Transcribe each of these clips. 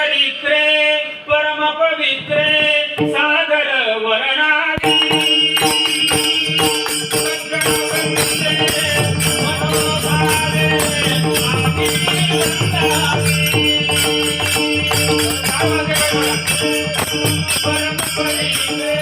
दरिद्रे परम पवित्रे सागर वर्णाली परम पवित्रे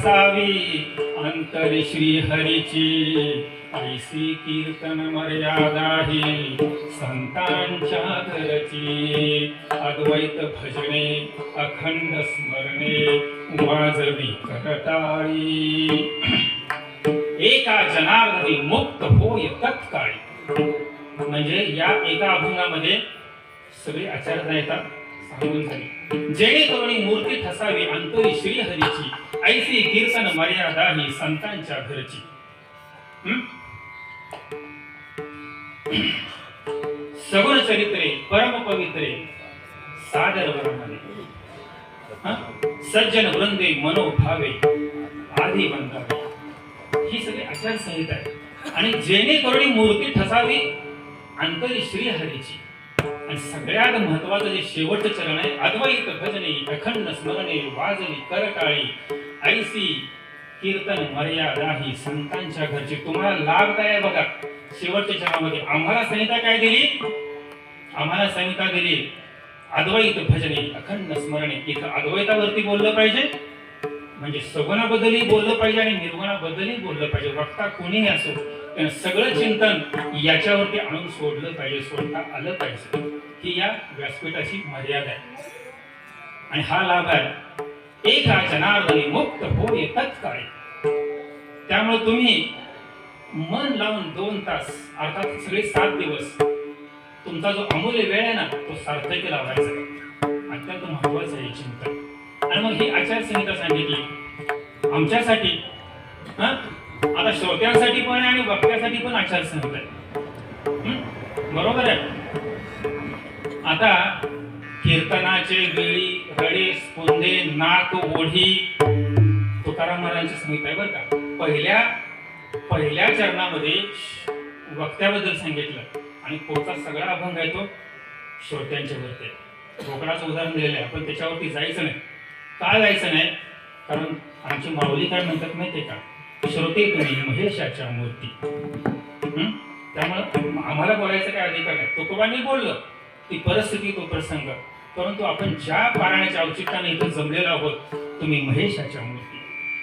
असावी अंतरी श्री हरीची ऐसी कीर्तन मर्यादा ही संतांच्या घरची. अद्वैत भजने अखंड स्मरणे वाजवी करताळी. एका जनार्दनी मुक्त होय तत्काळी. म्हणजे या एका अभंगामध्ये सगळे आचार्य येतात सांगून झाले. जेणेकरून मूर्ती ठसावी अंतरी श्री हरीची ऐसी कीर्तन मर्यादा ही संतांच्या घरची. सगुण चरित्रे परम पवित्रे सादर वर्णने. सज्जन वृंदे मनोभावे आधी वंदावे ही सगळी आचारसंहिता आहे. आणि जेणेकरून मूर्ती ठसावी अंतरी श्री हरीची आणि सगळ्यात महत्वाचं जे शेवटचं चरण आहे अद्वैत भजने अखंड स्मरणे वाजवी करकाळी ऐसी कीर्तन मर्यादा ही संतांच्या घरची तुम्हाला लाभ काय आहे बघा? शेवटच्या चरणामध्ये आम्हाला संहिता काय दिली? आम्हाला संहिता दिली अद्वैत भजने अखंड स्मरणे. इथं अद्वैतावरती बोललं पाहिजे. म्हणजे सगुणाबद्दलही बोललं पाहिजे आणि निर्गुणाबद्दलही बोललं पाहिजे. वक्ता कोणीही असो त्यानं सगळं चिंतन याच्यावरती आणून सोडलं पाहिजे सोडता आलं पाहिजे. ही या व्यासपीठाची मर्यादा आहे. आणि हा लाभ आहे. एका जनार्दनी मुक्त होय काय? त्यामुळे तुम्ही मन लावून दोन तास अर्थात सगळे सात दिवस तुमचा जो अमूल्य वेळ आहे ना तो सार्थकी लावायचा. आहे. अत्यंत महत्वाचं आहे हे चिंतन. आणि मग ही आचारसंहिता सांगितली. आमच्यासाठी हा? आता श्रोत्यांसाठी पण आहे आणि वक्त्यासाठी पण आचारसंहिता आहे. बरोबर आहे? आता कीर्तनाचे वेळी रडे स्पोंदे नाक ओढी. तुकाराम महाराजांची आहे बरं का? पहिल्या पहिल्या चरणामध्ये वक्त्याबद्दल सांगितलं आणि पुढचा सगळा अभंग आहे तो श्रोत्यांच्या वरती. ढोकळाचं उदाहरण दिलेलं आहे. आपण त्याच्यावरती जायचं नाही. का जायचं नाही? कारण आमची माऊली काय म्हणतात माहितीये का? श्रोते तुम्ही महेशाच्या मूर्ती. हं? त्यामुळं आम्हाला बोलायचं काय अधिकार नाही. तुकोबांनी बोललं. ती परिस्थिती तो प्रसंग. परंतु आपण ज्या पारायणाच्या औचित्याने इथं जमलेलो आहोत तुम्ही महेशाच्या मूर्ती.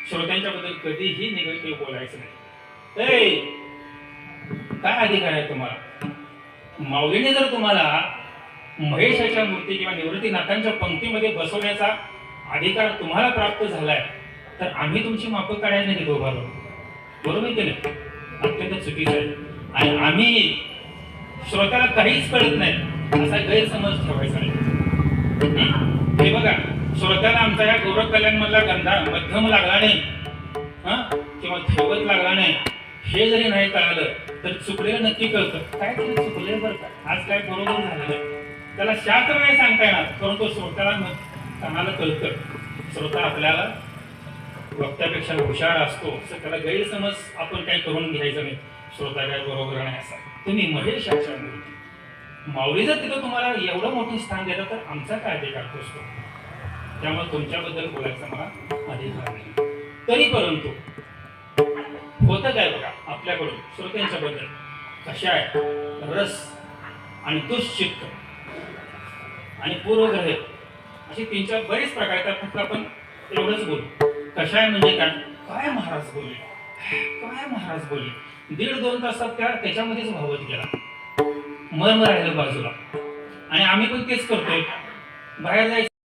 श्रोत्यांच्या बद्दल कधीही निगेटिव्ह बोलायचं नाही. काय अधिकार आहे तुम्हाला? माऊलीने जर तुम्हाला महेशाच्या मूर्ती किंवा निवृत्तीनाथांच्या पंक्तीमध्ये बसवण्याचा अधिकार तुम्हाला प्राप्त झालाय तर आम्ही तुमची माप काढायला नाही देतो बरोबर? बरोबर की अत्यंत चुकीचं आहे. आणि आम्ही श्रोत्याला काहीच कळत नाही. असा गैरसमज ठेवायचा नाही. हे बघा श्रोत्याला आमचा या गौरव कल्याण मधला गंधा मध्यम लागला नाही. हा? किंवा थैवत लागला नाही. हे जरी नाही कळालं तर चुकलेलं नक्की कळतं. काय तरी चुकले बरं का? आज काय बरोबर झालेलं नाही त्याला शास्त्र नाही सांगता येणार परंतु श्रोत्याला न- कानाला कळतं. श्रोता आपल्याला वक्त्यापेक्षा हुशार असतो असं त्याला गैरसमज आपण काही करून घ्यायचं नाही. श्रोता काय बरोबर नाही असा. तुम्ही महेशाच्या मूर्ती माऊली जर तिथं तुम्हाला एवढं मोठं स्थान देतं तर आमचा काय अधिकार असतो. त्यामुळे तुमच्याबद्दल बोलायचा मला अधिकार नाही. तरी परंतु होतं काय बघा आपल्याकडून श्रोत्यांच्या बद्दल कशा आहे रस आणि दुश्चित्त. आणि पूर्वग्रह. असे तीन चार बरेच प्रकार आहेत फक्त आपण एवढंच बोलू. कशा आहे म्हणजे काय? काय महाराज बोलले? काय महाराज बोलले? दीड दोन तासात त्या त्याच्यामध्येच भावत गेला. मर्म राहिलं बाजूला. आणि आम्ही पण तेच करतोय. बाहेर जायचं